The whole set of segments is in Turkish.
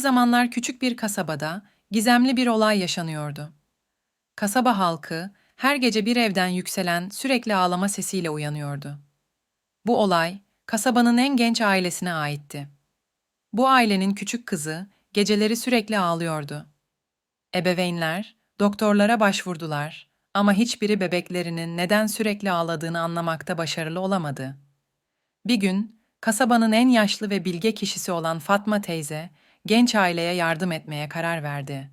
zamanlar küçük bir kasabada gizemli bir olay yaşanıyordu. Kasaba halkı her gece bir evden yükselen sürekli ağlama sesiyle uyanıyordu. Bu olay kasabanın en genç ailesine aitti. Bu ailenin küçük kızı geceleri sürekli ağlıyordu. Ebeveynler doktorlara başvurdular ama hiçbiri bebeklerinin neden sürekli ağladığını anlamakta başarılı olamadı. Bir gün kasabanın en yaşlı ve bilge kişisi olan Fatma teyze genç aileye yardım etmeye karar verdi.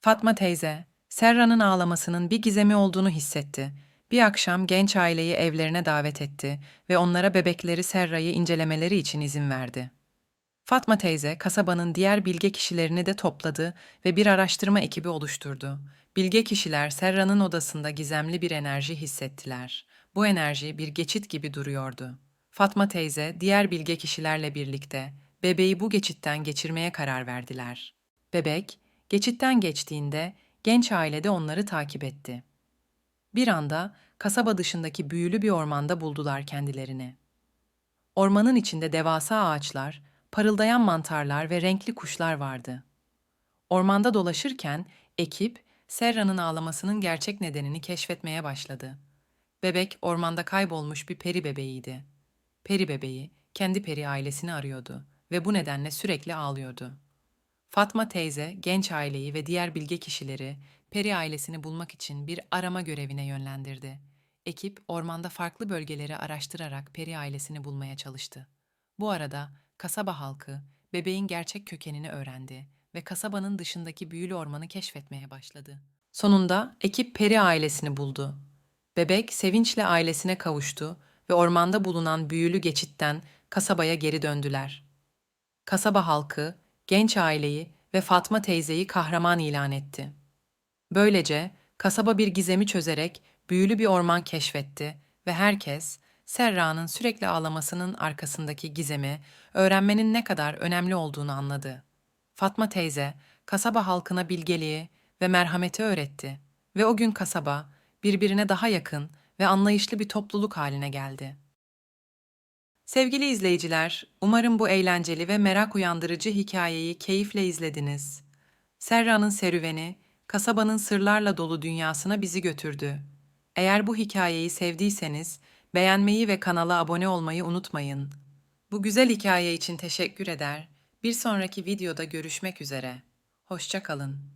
Fatma teyze, Serra'nın ağlamasının bir gizemi olduğunu hissetti. Bir akşam genç aileyi evlerine davet etti ve onlara bebekleri Serra'yı incelemeleri için izin verdi. Fatma teyze kasabanın diğer bilge kişilerini de topladı ve bir araştırma ekibi oluşturdu. Bilge kişiler Serra'nın odasında gizemli bir enerji hissettiler. Bu enerji bir geçit gibi duruyordu. Fatma teyze diğer bilge kişilerle birlikte bebeği bu geçitten geçirmeye karar verdiler. Bebek geçitten geçtiğinde genç aile de onları takip etti. Bir anda kasaba dışındaki büyülü bir ormanda buldular kendilerini. Ormanın içinde devasa ağaçlar, parıldayan mantarlar ve renkli kuşlar vardı. Ormanda dolaşırken ekip Serra'nın ağlamasının gerçek nedenini keşfetmeye başladı. Bebek ormanda kaybolmuş bir peri bebeğiydi. Peri bebeği kendi peri ailesini arıyordu ve bu nedenle sürekli ağlıyordu. Fatma teyze genç aileyi ve diğer bilge kişileri peri ailesini bulmak için bir arama görevine yönlendirdi. Ekip ormanda farklı bölgeleri araştırarak peri ailesini bulmaya çalıştı. Bu arada kasaba halkı bebeğin gerçek kökenini öğrendi ve kasabanın dışındaki büyülü ormanı keşfetmeye başladı. Sonunda ekip peri ailesini buldu. Bebek sevinçle ailesine kavuştu ve ormanda bulunan büyülü geçitten kasabaya geri döndüler. Kasaba halkı genç aileyi ve Fatma teyzeyi kahraman ilan etti. Böylece kasaba bir gizemi çözerek büyülü bir orman keşfetti ve herkes Serra'nın sürekli ağlamasının arkasındaki gizemi öğrenmenin ne kadar önemli olduğunu anladı. Fatma teyze kasaba halkına bilgeliği ve merhameti öğretti ve o gün kasaba birbirine daha yakın ve anlayışlı bir topluluk haline geldi. Sevgili izleyiciler, umarım bu eğlenceli ve merak uyandırıcı hikayeyi keyifle izlediniz. Serra'nın serüveni, kasabanın sırlarla dolu dünyasına bizi götürdü. Eğer bu hikayeyi sevdiyseniz, beğenmeyi ve kanala abone olmayı unutmayın. Bu güzel hikaye için teşekkür eder. Bir sonraki videoda görüşmek üzere. Hoşça kalın.